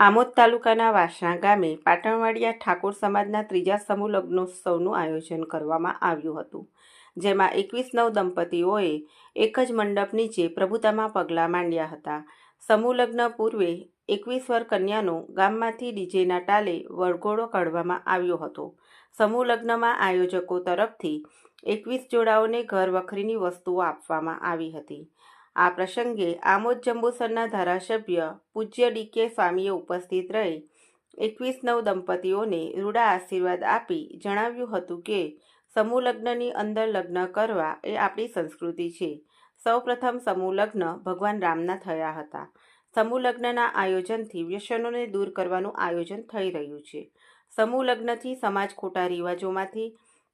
આમોદ તાલુકાના વાસણા ગામે પાટણવાડિયા ઠાકોર સમાજના ત્રીજા સમૂહ લગ્નોત્સવનું આયોજન કરવામાં આવ્યું હતું, જેમાં એકવીસ નવ દંપતીઓએ એક જ મંડપ નીચે પ્રભુતામાં પગલાં માંડ્યા હતા. સમૂહ લગ્ન પૂર્વે એકવીસ વર કન્યાનો ગામમાંથી ડીજેના ટાલે વરઘોડો કાઢવામાં આવ્યો હતો. સમૂહ લગ્નમાં આયોજકો તરફથી એકવીસ જોડાઓને ઘર વખરીની વસ્તુઓ આપવામાં આવી હતી. આ પ્રસંગે આમોદ જંબુસરના ધારાસભ્ય પૂજ્ય ડીકે સ્વામીએ ઉપસ્થિત રહી એકવીસ નવ દંપતીઓને રૂડા આશીર્વાદ આપી જણાવ્યું હતું કે સમૂહ લગ્નની અંદર લગ્ન કરવા એ આપણી સંસ્કૃતિ છે. સૌપ્રથમ સમૂહ લગ્ન ભગવાન રામના થયા હતા. સમૂહ લગ્નના આયોજનથી વ્યસનોને દૂર કરવાનું આયોજન થઈ રહ્યું છે. સમૂહ લગ્નથી સમાજ ખોટા રિવાજોમાંથી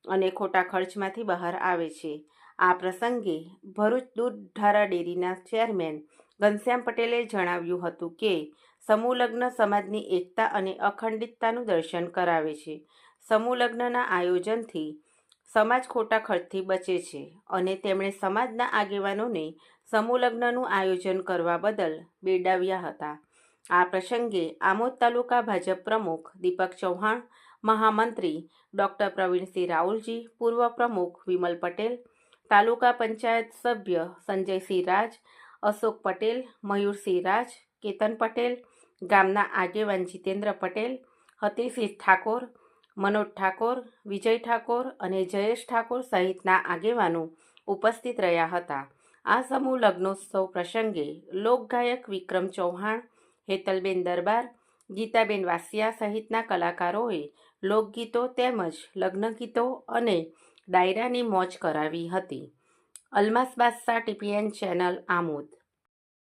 અને ખોટા ખર્ચમાંથી બહાર આવે છે. આ પ્રસંગે ભરૂચ દૂધ ધારા ડેરીના ચેરમેન ઘનશ્યામ પટેલે જણાવ્યું હતું કે, સમૂહ લગ્ન સમાજની એકતા અને અખંડિતતાનું દર્શન કરાવે છે. સમૂહ લગ્નના આયોજનથી સમાજ ખોટા ખર્ચથી બચે છે અને તેમણે સમાજના આગેવાનોને સમૂહ લગ્નનું આયોજન કરવા બદલ બેડાવ્યા હતા. આ પ્રસંગે આમોદ તાલુકા ભાજપ પ્રમુખ દીપક ચૌહાણ, મહામંત્રી ડૉક્ટર પ્રવીણસિંહ રાઉલજી, પૂર્વ પ્રમુખ વિમલ પટેલ તાલુકા પંચાયત સભ્ય સંજયસિંહ રાજ અશોક પટેલ મયુરસિંહ રાજ કેતન પટેલ, ગામના આગેવાન જીતેન્દ્ર પટેલ હતીસિંહ ઠાકોર, મનોજ ઠાકોર, વિજય ઠાકોર અને જયેશ ઠાકોર સહિતના આગેવાનો ઉપસ્થિત રહ્યા હતા. આ સમૂહ લગ્નોત્સવ પ્રસંગે લોકગાયક વિક્રમ ચૌહાણ, હેતલબેન દરબાર, ગીતાબેન વાસિયા સહિતના કલાકારોએ લોકગીતો તેમજ લગ્નગીતો અને ડાયરાની મોજ કરાવી હતી. અલમાસ બાદશાહ ટીપીએન ચેનલ આમોદ.